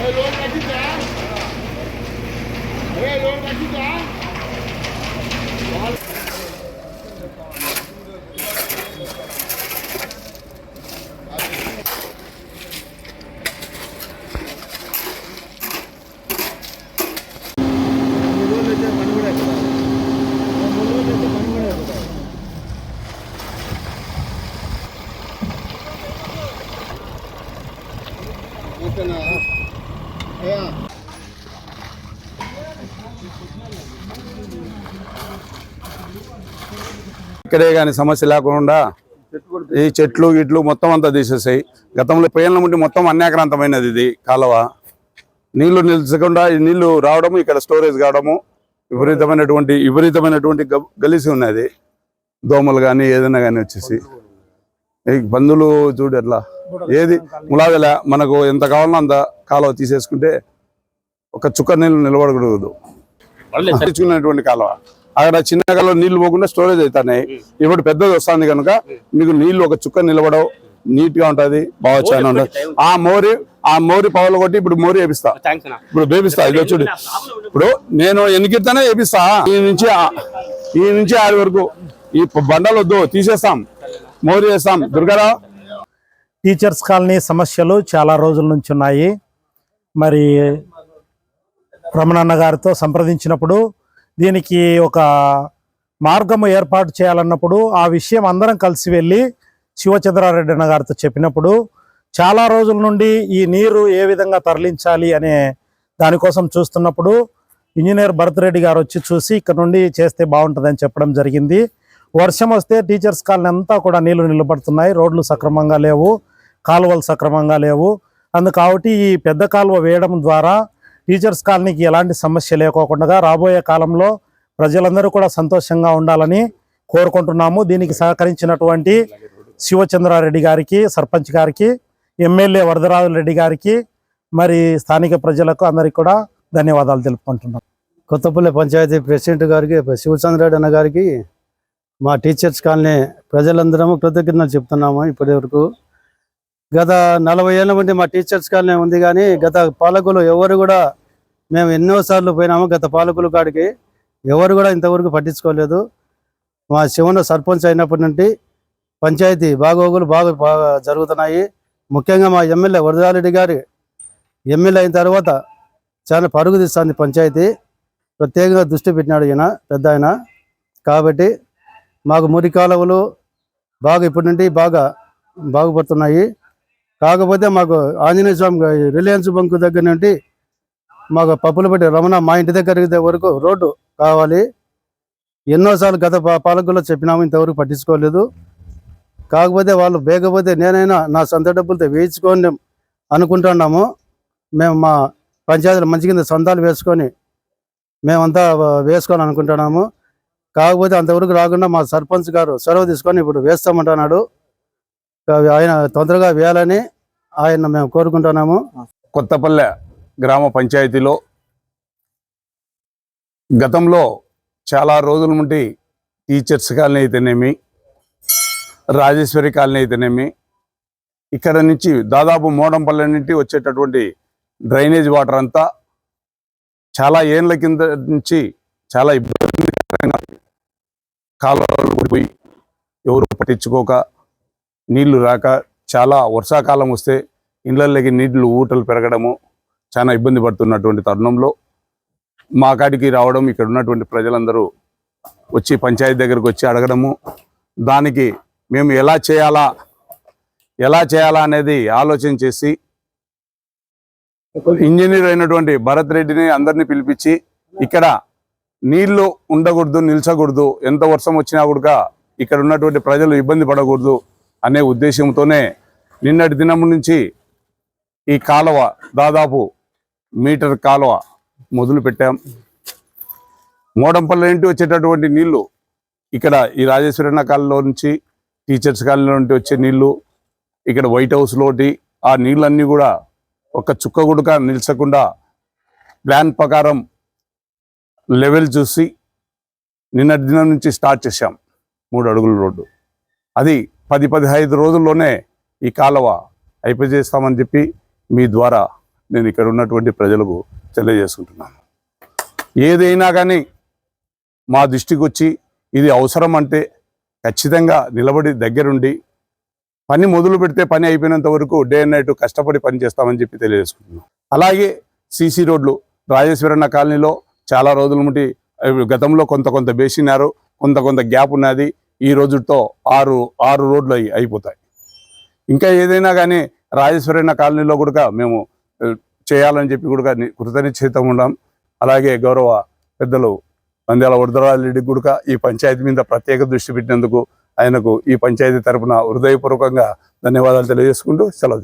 చూద్దాం అది బా అది ఒకటేడిగా పట్టినట్టు దానా దానా నువ్వు రా. ఇక్కడే కానీ సమస్య లేకుండా ఈ చెట్లు ఇట్లు మొత్తం అంతా తీసేసాయి. గతంలో పేర్ల ఉండి మొత్తం అన్యాక్రాంతమైనది ఇది కాలువ. నీళ్ళు నిల్చకుండా నీళ్ళు రావడము ఇక్కడ స్టోరేజ్ కావడము విపరీతమైనటువంటి విపరీతమైనటువంటి గలిసి ఉన్నది. దోమలు కానీ ఏదైనా కానీ వచ్చేసి. బంధువులు చూడు ఎట్లా ఏది ములాగల మనకు ఎంత కావాలన్నా అంత కాలువ తీసేసుకుంటే ఒక చుక్క నీళ్ళు నిలబడకూడదు. తెచ్చుకున్నటువంటి కాలువ. అక్కడ చిన్న కాలువ నీళ్ళు పోకుండా స్టోరేజ్ అవుతున్నాయి ఇప్పుడు పెద్దది వస్తుంది కనుక మీకు నీళ్ళు ఒక చుక్క నిలబడవు. నీట్గా ఉంటది. బాగా చాలా ఉంటది. ఆ మోరి ఆ మోరి పవలు కొట్టి ఇప్పుడు మోరి వేపిస్తా. ఇప్పుడు వేపిస్తా ఇది చూడు. ఇప్పుడు నేను ఎన్నికిస్తానే వేపిస్తా? ఈ నుంచి ఈ నుంచి ఆడి వరకు. ఈ బండలు వద్దు తీసేస్తాం. మోరి వేస్తాం. దుర్గారావు టీచర్స్ కాలనీ సమస్యలు చాలా రోజుల నుంచి ఉన్నాయి. మరి రమణన్న గారితో సంప్రదించినప్పుడు దీనికి ఒక మార్గము ఏర్పాటు చేయాలన్నప్పుడు ఆ విషయం అందరం కలిసి వెళ్ళి శివచంద్రారెడ్డి అన్న గారితో చెప్పినప్పుడు చాలా రోజుల నుండి ఈ నీరు ఏ విధంగా తరలించాలి అనే దానికోసం చూస్తున్నప్పుడు ఇంజనీర్ భరత్ రెడ్డి గారు వచ్చి చూసి ఇక్కడ నుండి చేస్తే బాగుంటుందని చెప్పడం జరిగింది. వర్షం వస్తే టీచర్స్ కాలనీ అంతా కూడా నీళ్ళు నిలబడుతున్నాయి. రోడ్లు సక్రమంగా లేవు. కాలువలు సక్రమంగా లేవు. అందుకాబట్టి ఈ పెద్ద కాలువ వేయడం ద్వారా టీచర్స్ కాలనీకి ఎలాంటి సమస్య లేకోకుండా రాబోయే కాలంలో ప్రజలందరూ కూడా సంతోషంగా ఉండాలని కోరుకుంటున్నాము. దీనికి సహకరించినటువంటి శివచంద్రారెడ్డి గారికి సర్పంచ్ గారికి ఎమ్మెల్యే వరదరాజు రెడ్డి గారికి మరి స్థానిక ప్రజలకు అందరికీ కూడా ధన్యవాదాలు తెలుపుకుంటున్నాం. కొత్తపల్లి పంచాయతీ ప్రెసిడెంట్ గారికి శివచంద్రారెడ్డి అన్న గారికి మా టీచర్స్ కాలనీ ప్రజలందరము కృతజ్ఞతలు చెప్తున్నాము ఇప్పటి వరకు గత నలభై ఏళ్ళ నుండి మా టీచర్స్ కాలనీ ఉంది కానీ గత పాలకులు ఎవరు కూడా మేము ఎన్నోసార్లు పోయినాము గత పాలకుల కాడికి. ఎవరు కూడా ఇంతవరకు పట్టించుకోలేదు. మా శివన సర్పంచ్ అయినప్పటి నుండి పంచాయతీ బాగోగులు బాగా బాగా జరుగుతున్నాయి. ముఖ్యంగా మా ఎమ్మెల్యే వరదారెడ్డి గారి ఎమ్మెల్యే అయిన తర్వాత చాలా పరుగు తీస్తుంది పంచాయతీ. ప్రత్యేకంగా దృష్టి పెట్టినాడు ఈయన పెద్ద ఆయన. కాబట్టి మాకు మురి కాలువలు బాగా ఇప్పటి నుండి బాగా బాగుపడుతున్నాయి. కాకపోతే మాకు ఆంజనేయ స్వామి రిలయన్స్ బంక్ దగ్గర నుండి మాకు పప్పులపట్టి రమణ మా ఇంటి దగ్గర వరకు రోడ్డు కావాలి. ఎన్నోసార్లు గత పాలకుల్లో చెప్పినాము ఇంతవరకు పట్టించుకోలేదు. కాకపోతే వాళ్ళు బేగపోతే నేనైనా నా సొంత డబ్బులతో వేయించుకొని అనుకుంటున్నాము. మేము మా పంచాయతీలు మంచి కింద సొంతాలు వేసుకొని మేమంతా వేసుకోవాలని అనుకుంటున్నాము. కాకపోతే అంతవరకు రాకుండా మా సర్పంచ్ గారు సెలవు తీసుకొని ఇప్పుడు వేస్తామంటున్నాడు. ఆయన తొందరగా వేయాలని ఆయన మేము కోరుకుంటున్నాము. కొత్తపల్లె గ్రామ పంచాయతీలో గతంలో చాలా రోజుల నుండి టీచర్స్ కాలనీ అయితేనేమి రాజేశ్వరి కాలనీ అయితేనేమి ఇక్కడ నుంచి దాదాపు మోడంపల్లె నుండి వచ్చేటటువంటి డ్రైనేజ్ వాటర్ అంతా చాలా ఏళ్ళ కింద నుంచి చాలా ఇబ్బంది కాలువలు పోయి ఎవరు పట్టించుకోక నీళ్ళు రాక చాలా వర్షాకాలం వస్తే ఇళ్ళల్లోకి నీళ్ళు ఊటలు పెరగడము చాలా ఇబ్బంది పడుతున్నటువంటి తరుణంలో మా కాడికి రావడం ఇక్కడ ఉన్నటువంటి ప్రజలందరూ వచ్చి పంచాయతీ దగ్గరకు వచ్చి అడగడము. దానికి మేము ఎలా చేయాలా ఎలా చేయాలా అనేది ఆలోచన చేసి ఇంజనీర్ అయినటువంటి భరత్ రెడ్డిని అందరినీ పిలిపించి ఇక్కడ నీళ్ళు ఉండకూడదు నిల్చకూడదు ఎంత వర్షం వచ్చినా కూడా ఇక్కడ ఉన్నటువంటి ప్రజలు ఇబ్బంది పడకూడదు అనే ఉద్దేశంతోనే నిన్నటి దినం నుంచి ఈ కాలువ దాదాపు మీటర్ కాలువ మొదలు పెట్టాం. మోడంపల్లి నుండి వచ్చేటటువంటి నీళ్ళు ఇక్కడ ఈ రాజేశ్వరన్న కాలంలో నుంచి టీచర్స్ కాలనీ నుండి వచ్చే నీళ్ళు ఇక్కడ వైట్ హౌస్లోటి ఆ నీళ్ళన్నీ కూడా ఒక చుక్క గుడక నిల్చకుండా ప్లాన్ ప్రకారం లెవెల్ చూసి నిన్నటి దినం నుంచి స్టార్ట్ చేశాం. మూడు అడుగుల రోడ్డు. అది పది పదిహైదు రోజుల్లోనే ఈ కాలువ అయిపోజేస్తామని చెప్పి మీ ద్వారా నేను ఇక్కడ ఉన్నటువంటి ప్రజలకు తెలియజేసుకుంటున్నాను. ఏదైనా కానీ మా దృష్టికి వచ్చి ఇది అవసరం అంటే ఖచ్చితంగా నిలబడి దగ్గరుండి పని మొదలు పెడితే పని అయిపోయినంత వరకు డే అండ్ నైట్ కష్టపడి పని చేస్తామని చెప్పి తెలియజేసుకుంటున్నాం అలాగే సీసీ రోడ్లు రాజేశ్వరన్న కాలనీలో చాలా రోజుల నుండి గతంలో కొంత కొంత బేసినారు కొంత కొంత గ్యాప్ ఉన్నది. ఈ రోజుతో ఆరు ఆరు రోడ్లు అయి అయిపోతాయి. ఇంకా ఏదైనా కానీ రాజేశ్వరైన కాలనీలో కూడా మేము చేయాలని చెప్పి కూడా కృతనిశ్చితం ఉన్నాం. అలాగే గౌరవ పెద్దలు నంద్యాల వరదరారెడ్డి కూడా ఈ పంచాయతీ మీద ప్రత్యేక దృష్టి పెట్టినందుకు ఆయనకు ఈ పంచాయతీ తరపున హృదయపూర్వకంగా ధన్యవాదాలు తెలియజేసుకుంటూ సెలవు